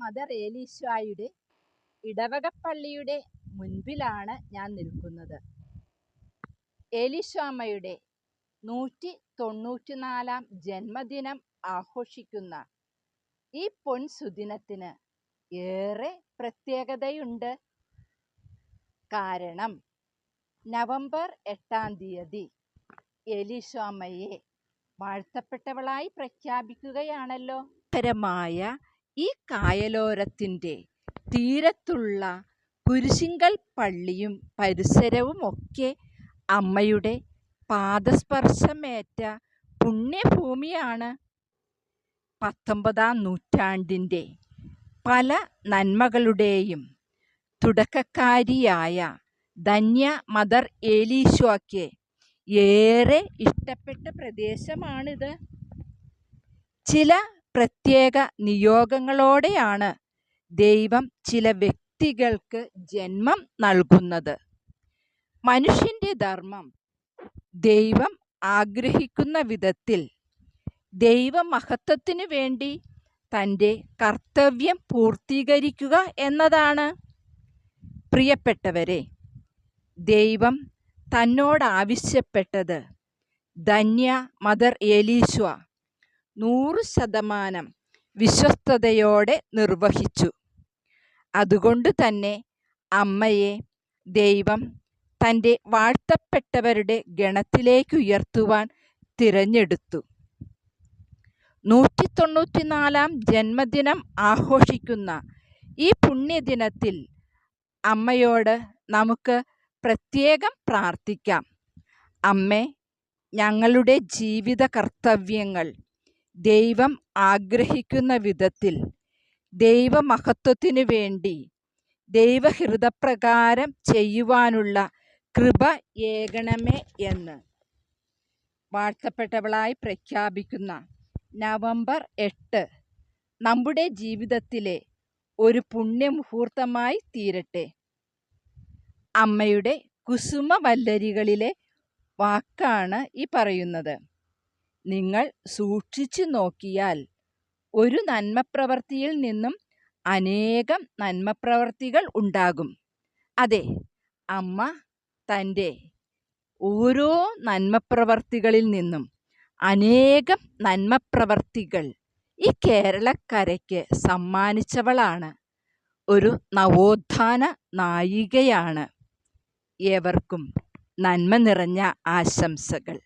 Mother ഏലീശായുടെ ഇടവകപ്പള്ളിയുടെ മുൻപിലാണ് ഞാൻ നിൽക്കുന്നത്. ഏലീശാമ്മയുടെ നൂറ്റി തൊണ്ണൂറ്റിനാലാം ജന്മദിനം ആഘോഷിക്കുന്ന ഈ പൊൻസുദിനത്തിന് ഏറെ പ്രത്യേകതയുണ്ട്. കാരണം നവംബർ എട്ടാം തീയതി എലീശാമ്മയെ വാഴ്ത്തപ്പെട്ടവളായി പ്രഖ്യാപിക്കുകയാണല്ലോ. പരമായ ഈ കായലോരത്തിന്റെ തീരത്തുള്ള കുരിശിങ്കൽ പള്ളിയും പരിസരവും ഒക്കെ അമ്മയുടെ പാദസ്പർശമേറ്റ പുണ്യഭൂമിയാണ്. പത്തൊമ്പതാം നൂറ്റാണ്ടിന്റെ പല നന്മകളുടെയും തുടക്കക്കാരിയായ ധന്യ മദർ ഏലീശോയ്ക്ക് ഏറെ ഇഷ്ടപ്പെട്ട പ്രദേശമാണിത്. ചില പ്രത്യേക നിയോഗങ്ങളോടെയാണ് ദൈവം ചില വ്യക്തികൾക്ക് ജന്മം നൽകുന്നത്. മനുഷ്യന്റെ ധർമ്മം ദൈവം ആഗ്രഹിക്കുന്ന വിധത്തിൽ ദൈവമഹത്വത്തിനു വേണ്ടി തന്റെ കർത്തവ്യം പൂർത്തീകരിക്കുക എന്നതാണ്. പ്രിയപ്പെട്ടവരെ ദൈവം തന്നോട് ആവശ്യപ്പെട്ടത് ധന്യ മദർ ഏലീശ്വ നൂറ് ശതമാനം വിശ്വസ്തയോടെ നിർവഹിച്ചു. അതുകൊണ്ട് തന്നെ അമ്മയെ ദൈവം തന്റെ വാഴ്ത്തപ്പെട്ടവരുടെ ഗണത്തിലേക്ക് ഉയർത്തുവാൻ തിരഞ്ഞെടുത്തു. നൂറ്റി തൊണ്ണൂറ്റിനാലാം ജന്മദിനം ആഘോഷിക്കുന്ന ഈ പുണ്യദിനത്തിൽ അമ്മയോട് നമുക്ക് പ്രത്യേകം പ്രാർത്ഥിക്കാം. അമ്മേ ഞങ്ങളുടെ ജീവിത കർത്തവ്യങ്ങൾ ദൈവം ആഗ്രഹിക്കുന്ന വിധത്തിൽ ദൈവമഹത്വത്തിനു വേണ്ടി ദൈവഹൃദപ്രകാരം ചെയ്യുവാനുള്ള കൃപ ഏകണമേ എന്ന് വാഴ്ത്തപ്പെട്ടവളായി പ്രഖ്യാപിക്കുന്ന നവംബർ എട്ട് നമ്മുടെ ജീവിതത്തിലെ ഒരു പുണ്യമുഹൂർത്തമായി തീരട്ടെ. അമ്മയുടെ കുസുമവല്ലരികളിലെ വാക്കാണ് ഈ പറയുന്നത്. നിങ്ങൾ സൂക്ഷിച്ചു നോക്കിയാൽ ഒരു നന്മപ്രവർത്തിയിൽ നിന്നും അനേകം നന്മപ്രവർത്തികൾ ഉണ്ടാകും. അതെ അമ്മ തന്റെ ഓരോ നന്മപ്രവർത്തികളിൽ നിന്നും അനേകം നന്മപ്രവർത്തികൾ ഈ കേരളക്കരയ്ക്ക് സമ്മാനിച്ചവളാണ്. ഒരു നവോത്ഥാന നായികയാണ്. ഏവർക്കും നന്മ നിറഞ്ഞ ആശംസകൾ.